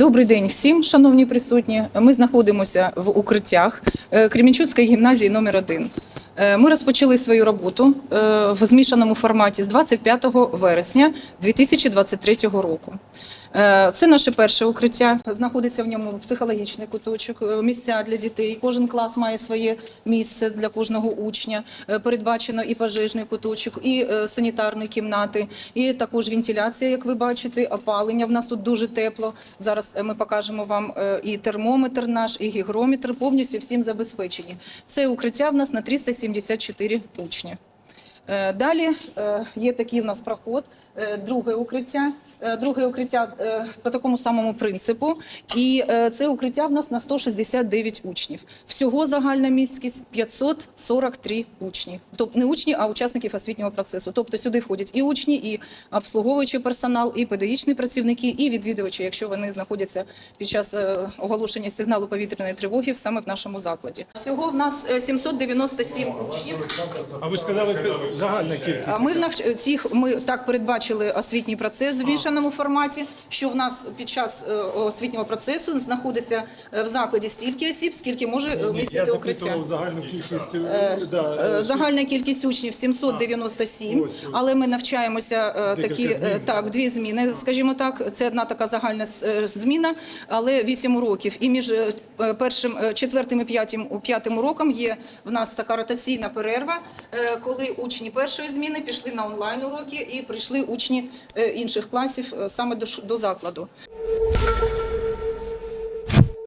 Добрий день всім, шановні присутні. Ми знаходимося в укриттях е, Кремінчуцької гімназії номер 1 Ми розпочали свою роботу е, в змішаному форматі з 25 вересня 2023 року. Е, Це наше перше укриття. Знаходиться в ньому психологічний куточок, е, місця для дітей. Кожен клас має своє місце для кожного учня. Е, Передбачено і пожежний куточок, і е, санітарні кімнати, і також вентиляція, як ви бачите, опалення. В нас тут дуже тепло. Зараз е, ми покажемо вам е, і термометр наш, і гігрометр повністю всім забезпечені. Це укриття в нас на 374 учні. Е, Далі е, є такий у нас проход, е, друге укриття. Друге укриття по такому самому принципу. І це укриття в нас на 169 учнів. Всього загальна міськість 543 учні. Тобто не учні, а учасників освітнього процесу. Тобто сюди входять і учні, і обслуговуючий персонал, і педагогічні працівники, і відвідувачі, якщо вони знаходяться під час оголошення сигналу повітряної тривоги саме в нашому закладі. Всього в нас е, 797 учнів. А ви сказали загальна кількість. Ми в навч... тих ми так передбачили освітній процес в змішаному форматі, що в нас під час е, освітнього процесу знаходиться е, в закладі стільки осіб, скільки може е, Я вмістити укриття. загальну кількість. Да, Загальна кількість учнів 797, але ми навчаємося такі так, дві зміни, скажімо так. Це одна така загальна зміна, але 8 уроків. І між першим, четвертим і п'ятим п'ятим роком є в нас така ротаційна перерва, коли учні першої зміни пішли на онлайн уроки і прийшли учні е, інших класів е, саме до закладу.